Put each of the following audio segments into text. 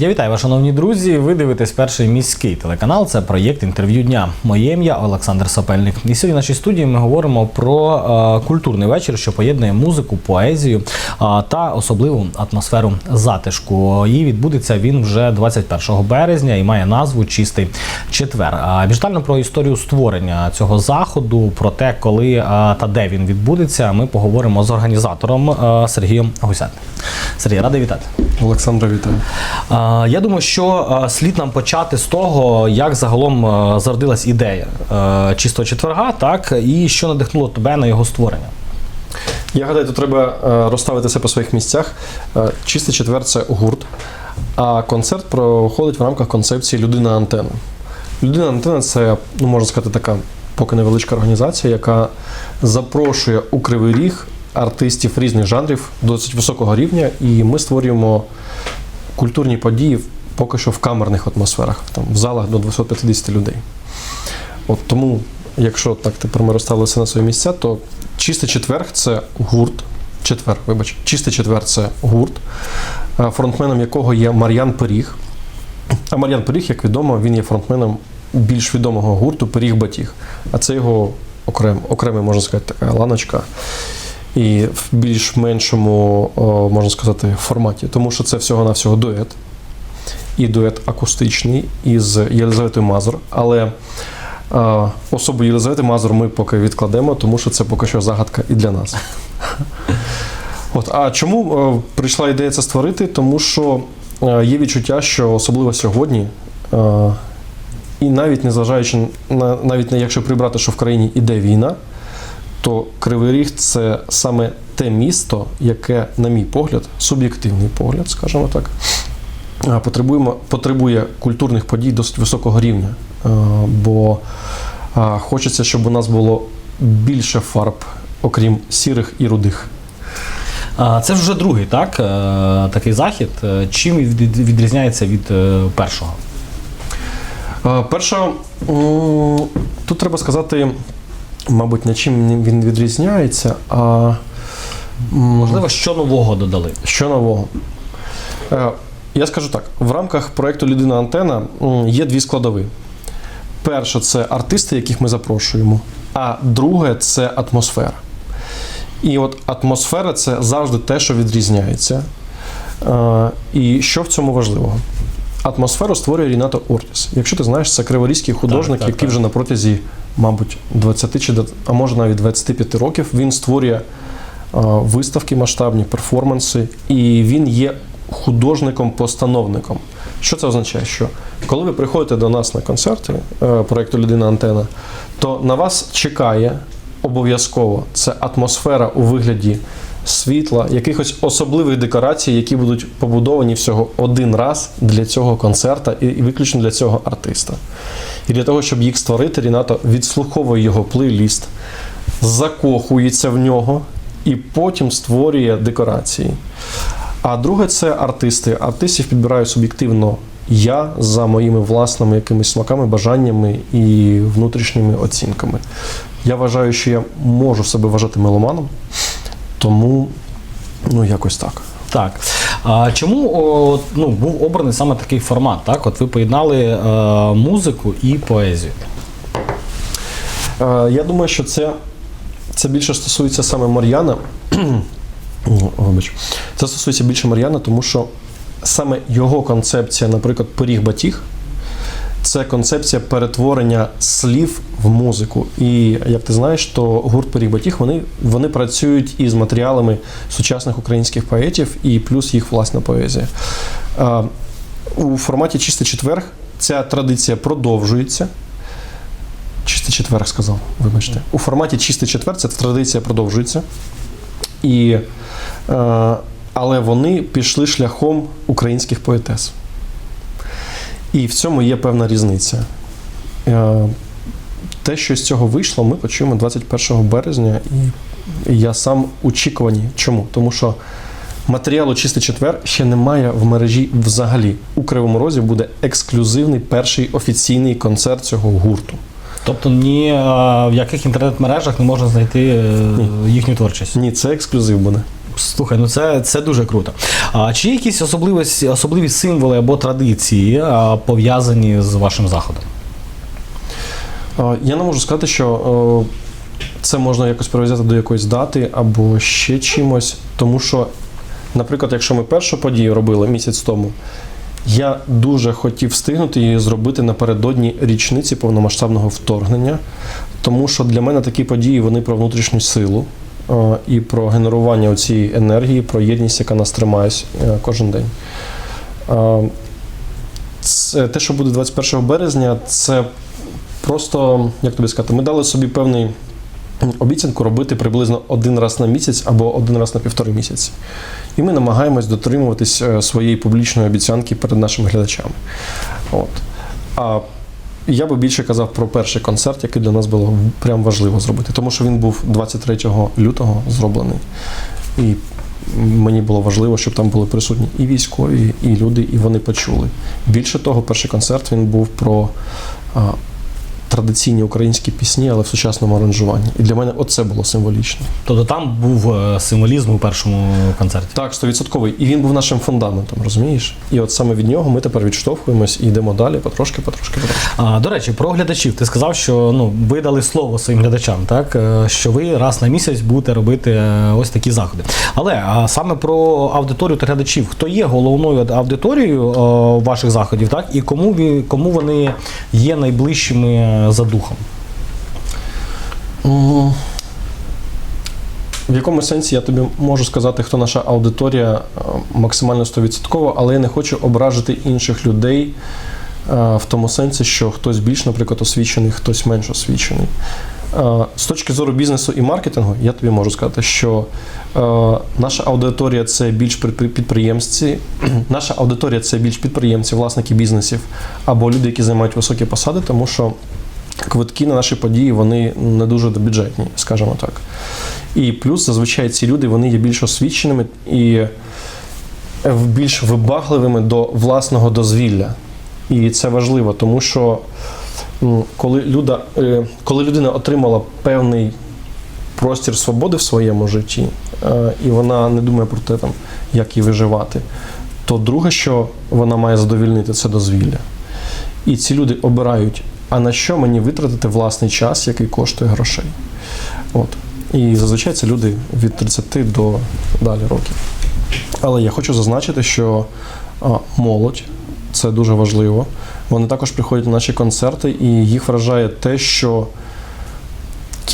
Я вітаю вас, шановні друзі. Ви дивитесь перший міський телеканал. Це проєкт інтерв'ю дня. Моє ім'я Олександр Сапельник. І сьогодні в нашій студії ми говоримо про е, культурний вечір, що поєднує музику, поезію е, та особливу атмосферу затишку. І відбудеться він вже 21 березня і має назву Чистий четвер. Більш про історію створення цього заходу, про те, коли е, та де він відбудеться, ми поговоримо з організатором Сергієм Гусятним. Сергій, радий вітати. Олександра, вітаю. Я думаю, що слід нам почати з того, як загалом зародилась ідея чистого четверга, так і що надихнуло тебе на його створення. Я гадаю, тут треба е, розставити все по своїх місцях. Е, Чистий четвер це гурт, а концерт проходить в рамках концепції Людина антена. Людина антена це, ну можна сказати, така поки невеличка організація, яка запрошує у Кривий Ріг артистів різних жанрів досить високого рівня, і ми створюємо культурні події поки що в камерних атмосферах, там в залах до 250 людей. От тому, якщо так тепер ми розставилися на свої місця, то чистий четверг це гурт. Четвер, вибач, чистий четвер це гурт, е, фронтменом якого є Мар'ян Пиріг. А Мар'ян Пиріг, як відомо, він є фронтменом більш відомого гурту Пиріг Батіг. А це його окрем, окремий, можна сказати, така ланочка. І в більш меншому, можна сказати, форматі. Тому що це всього-навсього дует. І дует акустичний із Єлизаветою Мазур. Але а, особу Єлизавети Мазур ми поки відкладемо, тому що це поки що загадка і для нас. От, а чому е, прийшла ідея це створити? Тому що е, є відчуття, що особливо сьогодні, е, і навіть незважаючи на навіть не якщо прибрати, що в країні іде війна, то Кривий Ріг це саме те місто, яке, на мій погляд, суб'єктивний погляд, скажімо так, потребуємо, потребує культурних подій досить високого рівня. Бо хочеться, щоб у нас було більше фарб, окрім сірих і рудих. Це вже другий, так? е, Такий захід. Е, Чим відрізняється від е, першого? Перше, тут треба сказати, мабуть, на чим він відрізняється, а Можливо, що нового додали? що нового. Е, Я скажу так: в рамках проєкту Людина Антена є дві складові. Перше, це артисти, яких ми запрошуємо, а друге це атмосфера. І от атмосфера це завжди те, що відрізняється. Е, І що в цьому важливого? Атмосферу створює Рінато Ортіс. Якщо ти знаєш, це криворізький художник, Так, так, який так. вже на протязі, мабуть, 20 чи а може навіть 25 років він створює е, виставки масштабні, перформанси, і він є художником-постановником. Що це означає? Що коли ви приходите до нас на концерти е, проєкту Людина Антена, то на вас чекає обов'язково це атмосфера у вигляді світла, якихось особливих декорацій, які будуть побудовані всього один раз для цього концерта і і виключно для цього артиста. І для того, щоб їх створити, Рінато відслуховує його плейліст, закохується в нього і потім створює декорації. А друге це артисти. Артистів підбираю суб'єктивно я за моїми власними якимись смаками, бажаннями і внутрішніми оцінками. Я вважаю, що я можу себе вважати меломаном, тому ну якось так. Так. А чому о, ну, був обраний саме такий формат? Так? От ви поєднали е, музику і поезію. Е, Я думаю, що це, це більше стосується саме Мар'яна. Це стосується більше Мар'яна, тому що саме його концепція, наприклад, пиріг батіг, це концепція перетворення слів в музику. І як ти знаєш, то гурт Пиріг Батіг вони, вони працюють із матеріалами сучасних українських поетів і плюс їх власна поезія. У форматі Чистий четверг ця традиція продовжується. Чистий четверг сказав, вибачте. У форматі Чистий четвер ця традиція продовжується. І, але вони пішли шляхом українських поетес. І в цьому є певна різниця. Е, те, що з цього вийшло, ми почуємо 21 березня, і я сам очікувані. Чому? Тому що матеріалу Чистий четвер ще немає в мережі взагалі. У Кривому Розі буде ексклюзивний перший офіційний концерт цього гурту. Тобто ні е, в яких інтернет-мережах не можна знайти е, їхню творчість. Ні, це ексклюзив буде. Слухай, ну це, це дуже круто. А чи є якісь особливості, особливі символи або традиції пов'язані з вашим заходом? Я не можу сказати, що це можна якось прив'язати до якоїсь дати або ще чимось, тому що, наприклад, якщо ми першу подію робили місяць тому, я дуже хотів встигнути її зробити напередодні річниці повномасштабного вторгнення, тому що для мене такі події вони про внутрішню силу і про генерування цієї енергії, про єдність, яка нас тримає е, кожен день. Е, Це те, що буде 21 березня, це просто, як тобі сказати, ми дали собі певний обіцянку робити приблизно один раз на місяць або один раз на півтори місяці. І ми намагаємось дотримуватись е, своєї публічної обіцянки перед нашими глядачами. От. А я би більше казав про перший концерт, який для нас було прям важливо зробити, тому що він був 23 лютого зроблений. І мені було важливо, щоб там були присутні і військові, і люди, і вони почули. Більше того, перший концерт він був про традиційні українські пісні, але в сучасному аранжуванні. І для мене оце було символічно. Тобто там був е, символізм у першому концерті. Так, стовідсотковий. І він був нашим фундаментом, розумієш? І от саме від нього ми тепер відштовхуємось і йдемо далі, потрошки, потрошки, потрошки. А, до речі, про глядачів. Ти сказав, що ну, ви дали слово своїм глядачам, так? Е, що ви раз на місяць будете робити е, ось такі заходи. Але саме про аудиторію та глядачів, хто є головною аудиторією ваших заходів, так? І кому, кому вони є найближчими за духом? В якому сенсі я тобі можу сказати, хто наша аудиторія е, максимально 100%, але я не хочу ображити інших людей е, в тому сенсі, що хтось більш, наприклад, освічений, хтось менш освічений. Е, З точки зору бізнесу і маркетингу, я тобі можу сказати, що е, наша аудиторія це більш підприємці, наша аудиторія це більш підприємці, власники бізнесів або люди, які займають високі посади, тому що квитки на наші події вони не дуже бюджетні, скажімо так. І плюс зазвичай ці люди вони є більш освіченими і більш вибагливими до власного дозвілля. І це важливо, тому що коли, люда, е, коли людина отримала певний простір свободи в своєму житті, е, і вона не думає про те, там, як їй виживати, то друге, що вона має задовільнити, це дозвілля. І ці люди обирають, а на що мені витратити власний час, який коштує грошей. От. І зазвичай це люди від 30 до далі років. Але я хочу зазначити, що молодь це дуже важливо. Вони також приходять на наші концерти, і їх вражає те, що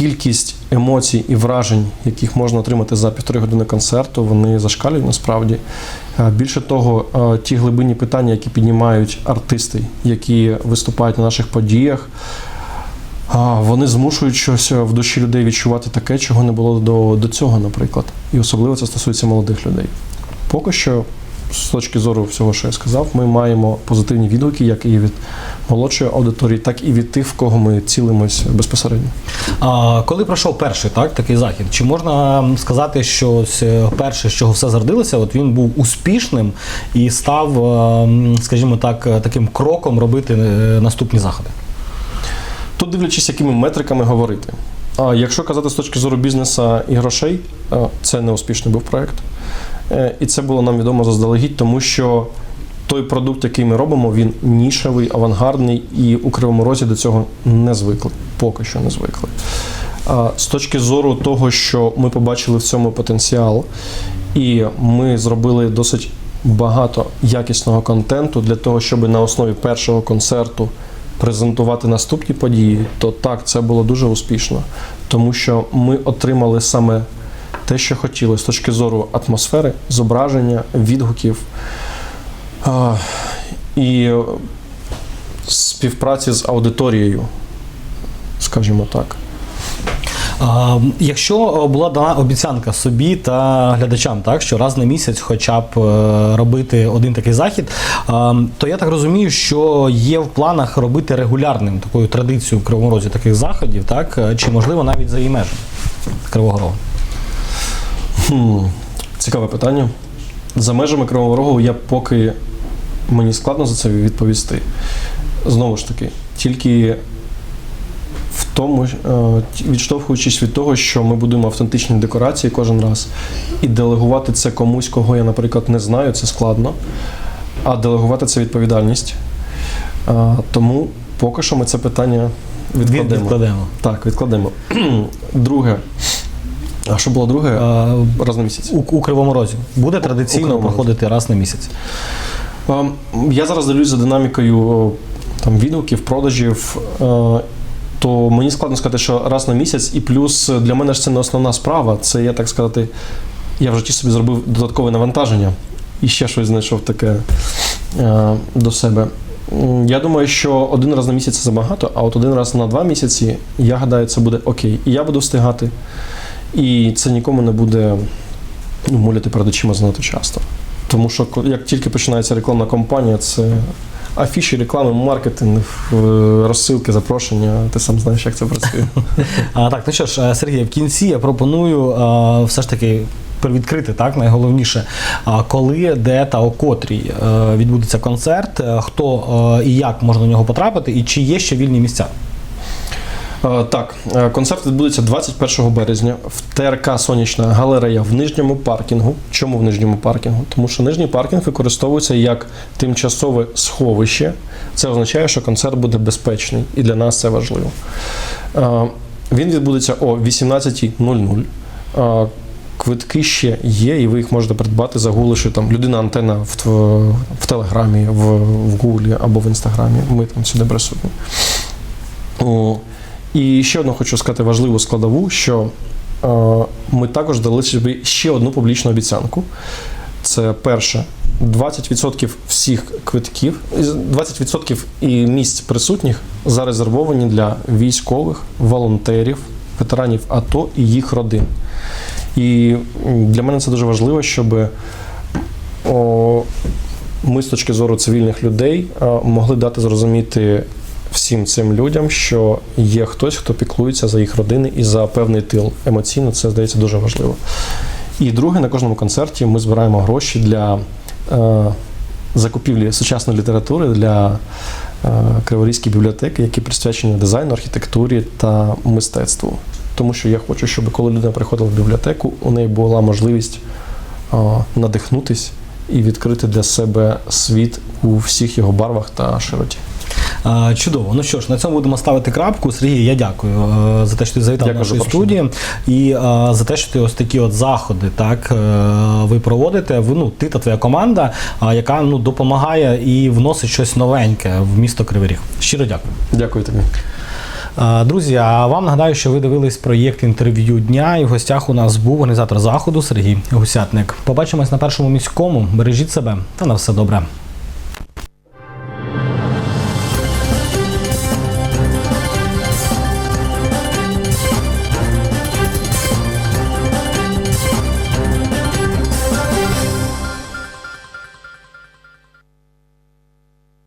кількість емоцій і вражень, яких можна отримати за півтори години концерту, вони зашкалюють насправді. Е, Більше того, е, ті глибинні питання, які піднімають артисти, які виступають на наших подіях, вони змушують щось в душі людей відчувати таке, чого не було до, до цього, наприклад. І особливо це стосується молодих людей. Поки що, з точки зору всього, що я сказав, ми маємо позитивні відгуки, як і від молодшої аудиторії, так і від тих, в кого ми цілимось безпосередньо. А, коли пройшов перший так, такий захід, чи можна сказати, що ось, е, перше, з чого все зародилося, от він був успішним і став, е, скажімо так, е, таким кроком робити наступні заходи? Тут дивлячись, якими метриками говорити. А якщо казати з точки зору бізнесу і грошей, це не успішний був проект. Е, І це було нам відомо заздалегідь, тому що той продукт, який ми робимо, він нішевий, авангардний, і у Кривому Розі до цього не звикли. Поки що не звикли. З точки зору того, що ми побачили в цьому потенціал, і ми зробили досить багато якісного контенту для того, щоб на основі першого концерту презентувати наступні події, то так, це було дуже успішно, тому що ми отримали саме те, що хотіли з точки зору атмосфери, зображення, відгуків і співпраці з аудиторією, скажімо так. Якщо була дана обіцянка собі та глядачам, так що раз на місяць, хоча б е, робити один такий захід, то я так розумію, що є в планах робити регулярним такою традицією в Кривому Розі таких заходів, так е, чи можливо навіть за її межами Кривого Рогу? Хм, цікаве питання. За межами Кривого Рогу я поки мені складно за це відповісти. Знову ж таки, тільки в тому, е, відштовхуючись від того, що ми будуємо автентичні декорації кожен раз, і делегувати це комусь, кого я, наприклад, не знаю, це складно. А делегувати це відповідальність. Е, Тому поки що ми це питання відкладемо. відкладемо. Так, відкладемо. Друге. А що було друге? Е, Раз на місяць. у, у Кривому Розі буде традиційно проходити раз на місяць. Я зараз дивлюсь за динамікою там, відгуків, продажів. е, То мені складно сказати, що раз на місяць, і плюс для мене ж це не основна справа. Це я так сказати, я в житті собі зробив додаткове навантаження і ще щось знайшов таке е, до себе. Я думаю, що один раз на місяць це забагато, а от один раз на два місяці, я гадаю, це буде окей. І я буду встигати. І це нікому не буде ну, муляти перед очима занадто часто. Тому що як тільки починається рекламна кампанія, це афіші, реклами, маркетинг, е, розсилки, запрошення. Ти сам знаєш, як це працює. А, так, ну що ж, е, Сергій, в кінці я пропоную е, все ж таки привідкрити так, найголовніше, коли, де та о котрій відбудеться концерт, хто і як можна на нього потрапити, і чи є ще вільні місця. Е, Так, е, концерт відбудеться 21 березня в ТРК Сонячна галерея в нижньому паркінгу. Чому в нижньому паркінгу? Тому що нижній паркінг використовується як тимчасове сховище. Це означає, що концерт буде безпечний, і для нас це важливо. Е, Він відбудеться о 18.00. Е, Квитки ще є, і ви їх можете придбати, загуливши там людина антенна в, в Телеграмі, в, в Гуглі або в Інстаграмі. Ми там сюди присутні. І ще одну хочу сказати важливу складову, що е, ми також дали собі ще одну публічну обіцянку. Це перше. 20% всіх квитків, 20% і місць присутніх зарезервовані для військових, волонтерів, ветеранів АТО і їх родин. І для мене це дуже важливо, щоб ми з точки зору цивільних людей е, могли дати зрозуміти всім цим людям, що є хтось, хто піклується за їх родини і за певний тил. Емоційно це здається дуже важливо. І друге, на кожному концерті ми збираємо гроші для е, закупівлі сучасної літератури для е, Криворізької бібліотеки, які присвячені дизайну, архітектурі та мистецтву. Тому що я хочу, щоб коли людина приходила в бібліотеку, у неї була можливість е, надихнутись і відкрити для себе світ у всіх його барвах та широті. Чудово. Ну що ж, на цьому будемо ставити крапку. Сергій, я дякую е, за те, що ти завітав Дякую нашої студії і е, за те, що ти ось такі от заходи так е, ви проводите. Ви ну ти та твоя команда, яка ну допомагає і вносить щось новеньке в місто Кривий Ріг. Щиро дякую. Дякую тобі. Друзі, а вам нагадаю, що ви дивились проєкт інтерв'ю дня, і в гостях у нас був організатор заходу Сергій Гусятник. Побачимось на першому міському. Бережіть себе та на все добре.